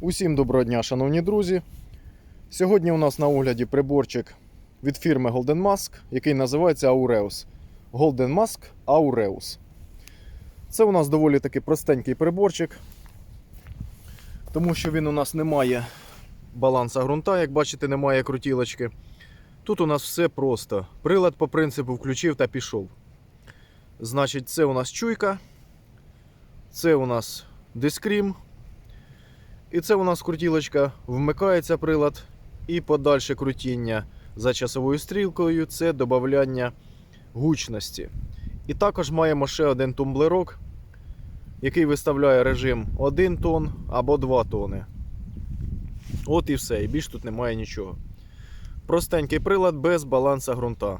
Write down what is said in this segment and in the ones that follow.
Усім доброго дня, шановні друзі. Сьогодні у нас на огляді приборчик від фірми Golden Mask, який називається Aureus. Golden Mask Aureus. Це у нас доволі таки простенький приборчик, тому що він у нас не має баланса ґрунта, як бачите, немає крутілочки. Тут у нас все просто. Прилад по принципу включив та пішов. Значить, це у нас чуйка, це у нас дискрім, і це у нас крутілочка, вмикається прилад, і подальше крутіння за часовою стрілкою це додавання гучності. І також маємо ще один тумблерок, який виставляє режим 1 тон або 2 тони. От і все, і більш тут немає нічого. Простенький прилад без баланса ґрунта.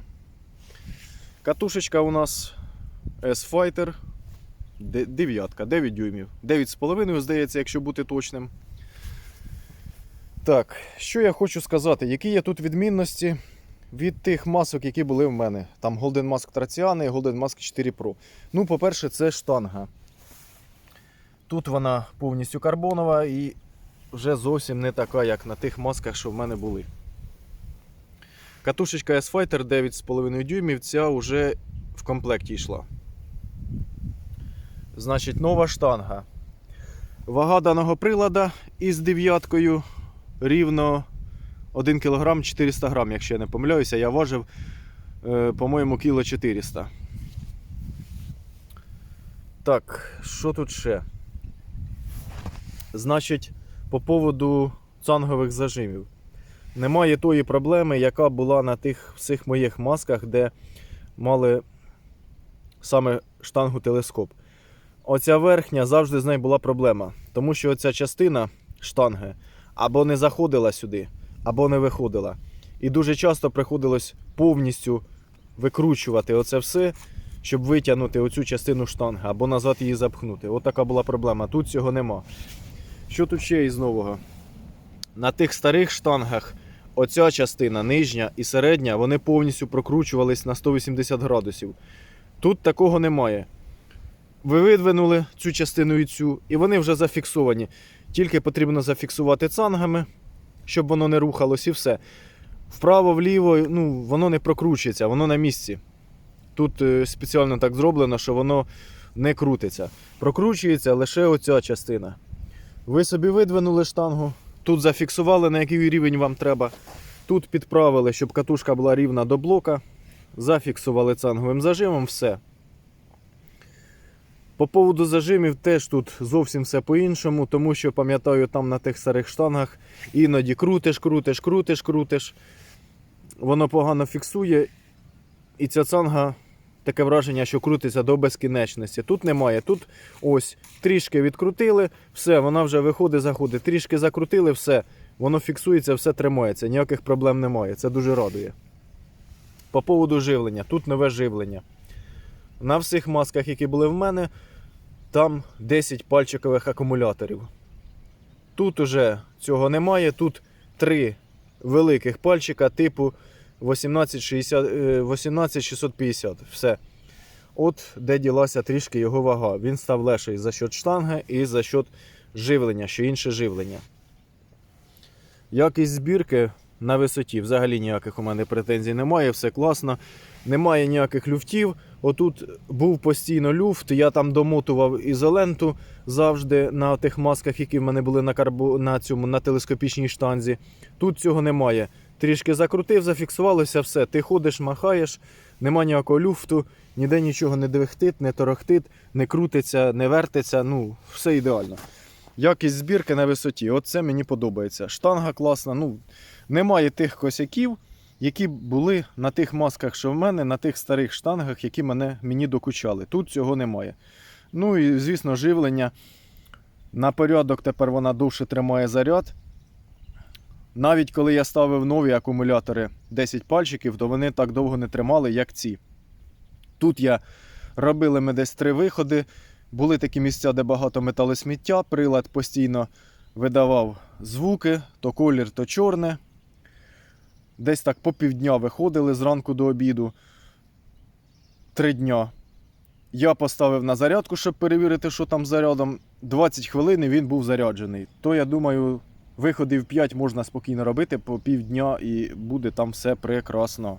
Катушечка у нас S-Fighter Дев'ятка, 9 дюймів. 9,5, здається, якщо бути точним. Так, що я хочу сказати, які є тут відмінності від тих масок, які були в мене. Там Golden Mask Traciano і Golden Mask 4 Pro. Ну, по-перше, це штанга. Тут вона повністю карбонова і вже зовсім не така, як на тих масках, що в мене були. Катушечка S-Fighter 9,5 дюймів, ця вже в комплекті йшла. Значить, нова штанга. Вага даного прилада із дев'яткою рівно 1 кг 400 грам, якщо я не помиляюся, я важив, е, по-моєму, кіло 400. Так, що тут ще? Значить, по поводу цангових зажимів. Немає тої проблеми, яка була на тих всіх моїх масках, де мали саме штангу телескоп. Оця верхня завжди з нею була проблема. Тому що оця частина штанги або не заходила сюди, або не виходила. І дуже часто приходилось повністю викручувати оце все, щоб витягнути оцю частину штанги, або назад її запхнути. От була проблема. Тут цього нема. Що тут ще із нового? На тих старих штангах оця частина, нижня і середня, вони повністю прокручувались на 180 градусів. Тут такого немає. Ви видвинули цю частину і цю, і вони вже зафіксовані. Тільки потрібно зафіксувати цангами, щоб воно не рухалось, і все. Вправо, вліво, ну, воно не прокручується, воно на місці. Тут е, спеціально так зроблено, що воно не крутиться. Прокручується лише оця частина. Ви собі видвинули штангу, тут зафіксували, на який рівень вам треба. Тут підправили, щоб катушка була рівна до блока. Зафіксували цанговим зажимом, все. По поводу зажимів теж тут зовсім все по-іншому, тому що пам'ятаю, там на тих старих штангах іноді крутиш, крутиш, крутиш, крутиш. Воно погано фіксує. І ця цанга таке враження, що крутиться до безкінечності. Тут немає. Тут ось трішки відкрутили, все, вона вже виходить, заходить. Трішки закрутили, все, воно фіксується, все тримається. Ніяких проблем немає. Це дуже радує. По поводу живлення, тут нове живлення. На всіх масках, які були в мене, там 10 пальчикових акумуляторів. Тут уже цього немає. Тут три великих пальчика типу 1860, е, 18650. Все. От де ділася трішки його вага. Він став легший за счет штанги і за счет живлення, що інше живлення. Якість збірки на висоті. Взагалі ніяких у мене претензій немає, все класно. Немає ніяких люфтів. Отут був постійно люфт, я там домотував ізоленту завжди на тих масках, які в мене були на карбо... на цьому на телескопічній штанзі. Тут цього немає. Трішки закрутив, зафіксувалося, все. Ти ходиш, махаєш, нема ніякого люфту, ніде нічого не двихтить, не торохтить, не крутиться, не вертиться. Ну, все ідеально. Якість збірки на висоті. От це мені подобається. Штанга класна. Ну, немає тих косяків, які були на тих масках, що в мене, на тих старих штангах, які мене, мені докучали. Тут цього немає. Ну і, звісно, живлення. На порядок тепер вона довше тримає заряд. Навіть коли я ставив нові акумулятори 10 пальчиків, то вони так довго не тримали, як ці. Тут я робили ми десь три виходи. Були такі місця, де багато металосміття, прилад постійно видавав звуки, то колір, то чорне. Десь так по півдня виходили зранку до обіду. Три дня. Я поставив на зарядку, щоб перевірити, що там з зарядом. 20 хвилин і він був заряджений. То я думаю, виходів 5 можна спокійно робити по півдня і буде там все прекрасно.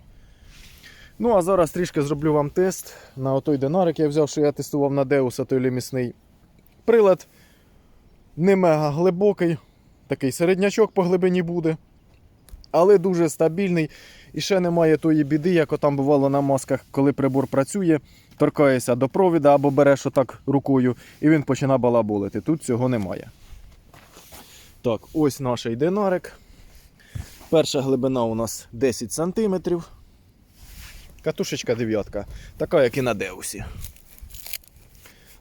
Ну, а зараз трішки зроблю вам тест на той динарик я взяв, що я тестував на Деуса, той лімісний. Прилад не мега глибокий, такий середнячок по глибині буде, але дуже стабільний. І ще немає тої біди, як отам бувало на масках, коли прибор працює, торкаєшся до провіда або береш отак рукою, і він починає балаболити. Тут цього немає. Так, ось наш динарик. Перша глибина у нас 10 см. Катушечка дев'ятка, така, як і на Деусі.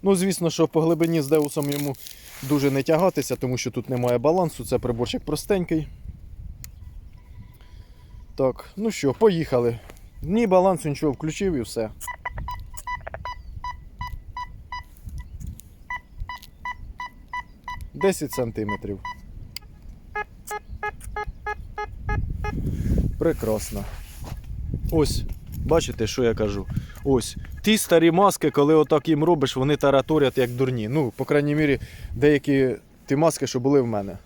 Ну, звісно, що по глибині з Деусом йому дуже не тягатися, тому що тут немає балансу, це приборчик простенький. Так, ну що, поїхали. Ні балансу, нічого включив і все. Десять сантиметрів. Прекрасно. Ось, бачите, що я кажу? Ось. Ті старі маски, коли отак їм робиш, вони тараторять як дурні. Ну, по крайній мірі, деякі ті маски, що були в мене.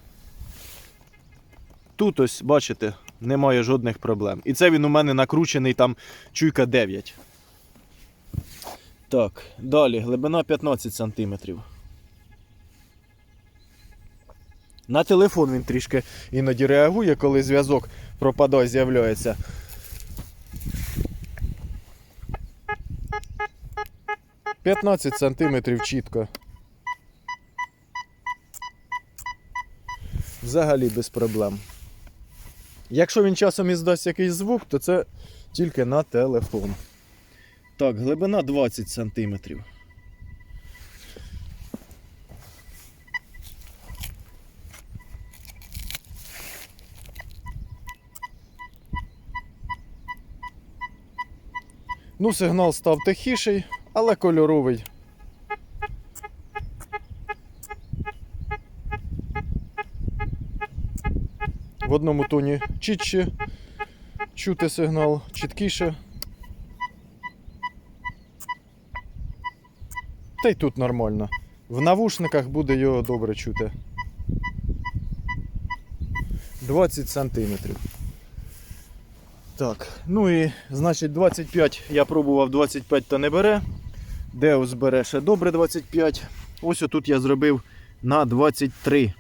Тут ось, бачите, немає жодних проблем. І це він у мене накручений там чуйка 9. Так, далі глибина 15 см. На телефон він трішки іноді реагує, коли зв'язок пропадає, з'являється. П'ятнадцять сантиметрів чітко. Взагалі без проблем. Якщо він часом іздасть якийсь звук, то це тільки на телефон. Так, глибина 20 сантиметрів. Ну, сигнал став тихіший, але кольоровий. В одному тоні чітче чути сигнал, чіткіше. Та й тут нормально. В навушниках буде його добре чути. 20 сантиметрів. Так, ну і значить 25 я пробував 25 то не бере. Деус бере ще добре 25. Ось отут я зробив на 23.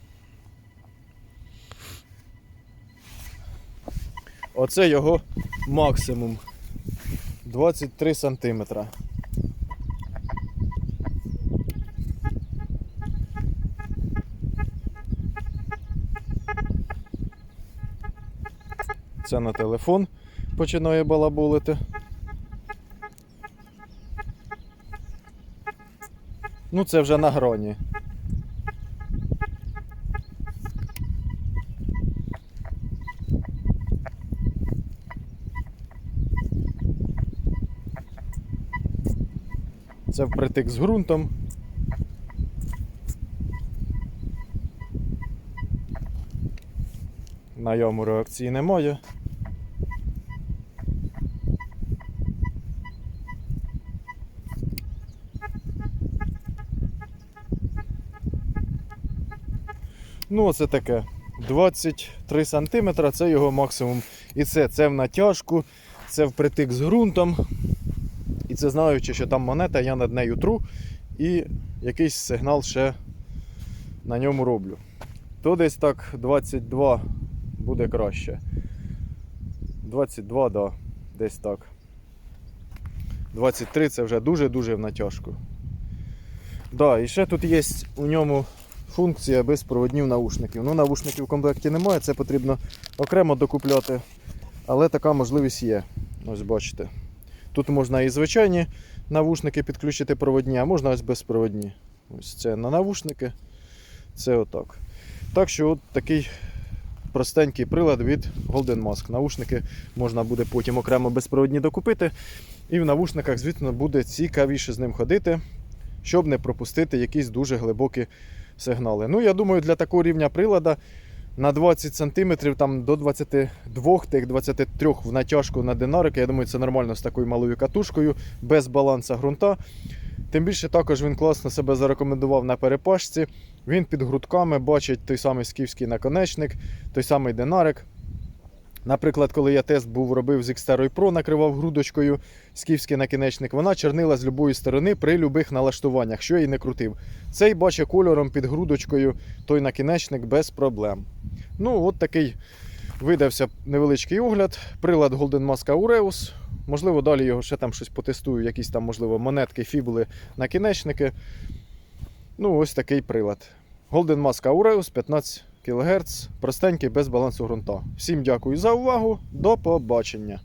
Оце його максимум. 23 сантиметра. Це на телефон починає балаболити. Ну, це вже на гроні. Це впритик з ґрунтом. На йому реакції немає. Ну, оце таке. 23 см це його максимум. І це, це в натяжку, це впритик з ґрунтом. І це знаючи, що там монета, я над нею тру і якийсь сигнал ще на ньому роблю. То десь так 22 буде краще. 22, да, десь так. 23 це вже дуже-дуже в натяжку. Да, і ще тут є у ньому функція безпроводнів наушників. Ну, наушників в комплекті немає, це потрібно окремо докупляти. Але така можливість є. Ось бачите. Тут можна і звичайні навушники підключити проводні, а можна ось безпроводні. Ось це на навушники. Це отак. Так що от такий простенький прилад від Golden Mask. Наушники можна буде потім окремо безпроводні докупити. І в навушниках, звісно, буде цікавіше з ним ходити, щоб не пропустити якісь дуже глибокі сигнали. Ну, я думаю, для такого рівня прилада на 20 см там до 22 тих 23 в натяжку на динарик. Я думаю, це нормально з такою малою катушкою, без баланса ґрунта. Тим більше також він класно себе зарекомендував на перепашці. Він під грудками бачить той самий скіфський наконечник, той самий динарик. Наприклад, коли я тест був робив з Xteroi Pro, накривав грудочкою скіфський накінечник, вона чернила з любої сторони при любих налаштуваннях, що я і не крутив. Цей бачить кольором під грудочкою той накінечник без проблем. Ну, от такий видався невеличкий огляд. Прилад Golden Mask Aureus. Можливо, далі його ще там щось потестую, якісь там, можливо, монетки, фібули, накінечники. Ну, ось такий прилад. Golden Mask Aureus 15 кГц, простенький без балансу ґрунта. Всім дякую за увагу. До побачення.